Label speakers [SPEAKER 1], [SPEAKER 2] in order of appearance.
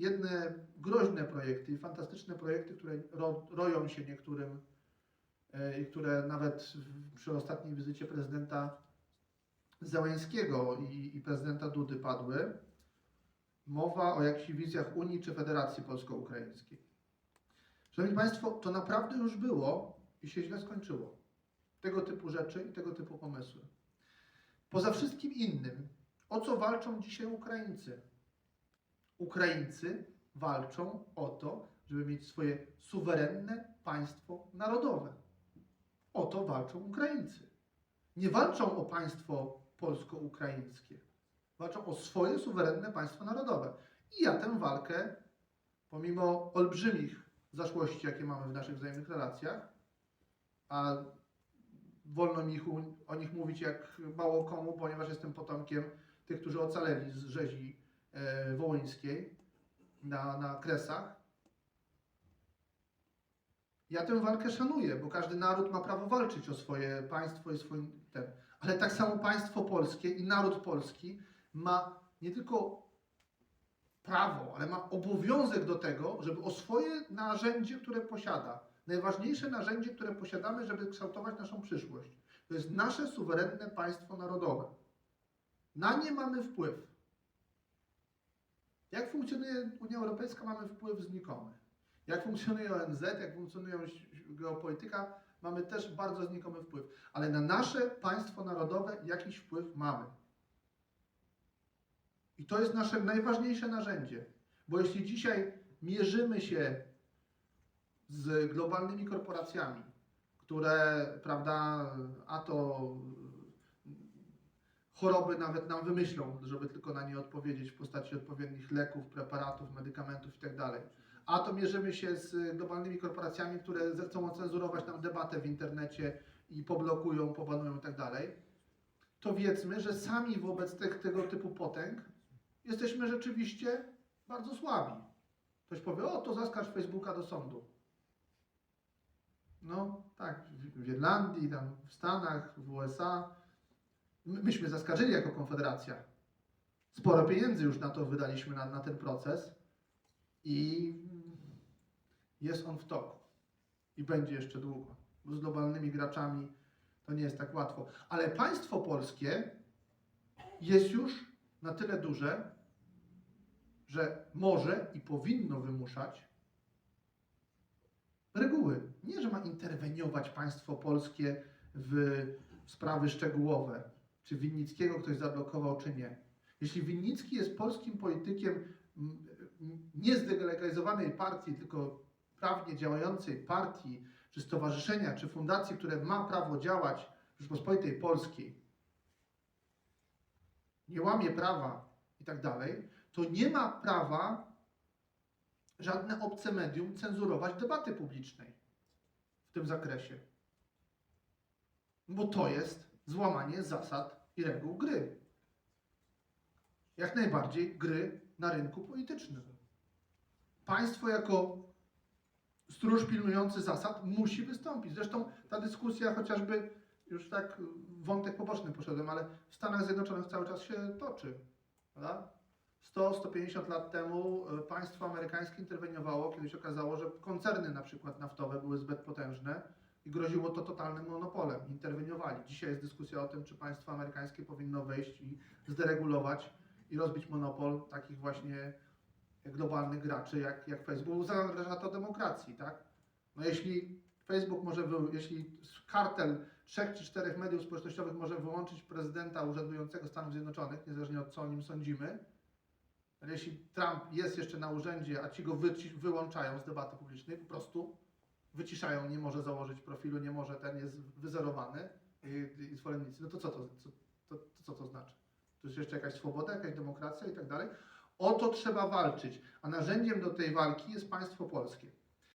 [SPEAKER 1] jedne groźne projekty fantastyczne projekty, które ro, roją się niektórym e, i które nawet przy ostatniej wizycie prezydenta Zełęńskiego i, i prezydenta Dudy padły. Mowa o jakichś wizjach Unii czy Federacji Polsko-Ukraińskiej. Szanowni Państwo, to naprawdę już było i się źle skończyło. Tego typu rzeczy i tego typu pomysły. Poza wszystkim innym, o co walczą dzisiaj Ukraińcy? Ukraińcy walczą o to, żeby mieć swoje suwerenne państwo narodowe. O to walczą Ukraińcy. Nie walczą o państwo polsko-ukraińskie. Walczą o swoje suwerenne państwo narodowe. I ja tę walkę, pomimo olbrzymich zaszłości, jakie mamy w naszych wzajemnych relacjach, a wolno mi o nich mówić jak mało komu, ponieważ jestem potomkiem tych, którzy ocaleli z rzezi wołyńskiej na, na Kresach. Ja tę walkę szanuję, bo każdy naród ma prawo walczyć o swoje państwo i swój ten. Ale tak samo państwo polskie i naród polski ma nie tylko prawo, ale ma obowiązek do tego, żeby o swoje narzędzie, które posiada, najważniejsze narzędzie, które posiadamy, żeby kształtować naszą przyszłość, to jest nasze suwerenne państwo narodowe. Na nie mamy wpływ. Jak funkcjonuje Unia Europejska, mamy wpływ znikomy. Jak funkcjonuje ONZ, jak funkcjonuje geopolityka, mamy też bardzo znikomy wpływ. Ale na nasze państwo narodowe jakiś wpływ mamy. I to jest nasze najważniejsze narzędzie. Bo jeśli dzisiaj mierzymy się z globalnymi korporacjami, które, prawda, a to choroby nawet nam wymyślą, żeby tylko na nie odpowiedzieć w postaci odpowiednich leków, preparatów, medykamentów itd. A to mierzymy się z globalnymi korporacjami, które zechcą ocenzurować nam debatę w internecie i poblokują, pobanują itd. To wiedzmy, że sami wobec tych, tego typu potęg jesteśmy rzeczywiście bardzo słabi. Ktoś powie, o to zaskarż Facebooka do sądu. No tak, w Irlandii, tam w Stanach, w USA. My- Myśmy zaskarżyli jako Konfederacja. Sporo pieniędzy już na to wydaliśmy, na, na ten proces i jest on w toku. I będzie jeszcze długo. Bo z globalnymi graczami to nie jest tak łatwo. Ale państwo polskie jest już na tyle duże, że może i powinno wymuszać reguły. Nie, że ma interweniować państwo polskie w sprawy szczegółowe, czy Winnickiego ktoś zablokował, czy nie. Jeśli Winnicki jest polskim politykiem nie zdelegalizowanej partii, tylko prawnie działającej partii, czy stowarzyszenia, czy fundacji, które ma prawo działać w Rzeczpospolitej Polskiej, nie łamie prawa i tak dalej, to nie ma prawa żadne obce medium cenzurować debaty publicznej w tym zakresie. Bo to jest złamanie zasad i reguł gry. Jak najbardziej gry na rynku politycznym. Państwo jako stróż pilnujący zasad musi wystąpić. Zresztą ta dyskusja chociażby, już tak wątek poboczny poszedłem, ale w Stanach Zjednoczonych cały czas się toczy. Prawda? 100-150 lat temu e, państwo amerykańskie interweniowało, kiedy się okazało, że koncerny na przykład naftowe były zbyt potężne groziło to totalnym monopolem. Interweniowali. Dzisiaj jest dyskusja o tym, czy państwo amerykańskie powinno wejść i zderegulować i rozbić monopol takich właśnie globalnych graczy jak, jak Facebook. Zagraża to demokracji, tak? No jeśli Facebook może, wy, jeśli kartel trzech czy czterech mediów społecznościowych może wyłączyć prezydenta urzędującego Stanów Zjednoczonych, niezależnie od co o nim sądzimy, jeśli Trump jest jeszcze na urzędzie, a ci go wyci- wyłączają z debaty publicznej, po prostu wyciszają, nie może założyć profilu, nie może, ten jest wyzerowany i, i zwolennicy, no to co to, co, to, to, co to znaczy? To jest jeszcze jakaś swoboda, jakaś demokracja i tak dalej? O to trzeba walczyć, a narzędziem do tej walki jest państwo polskie.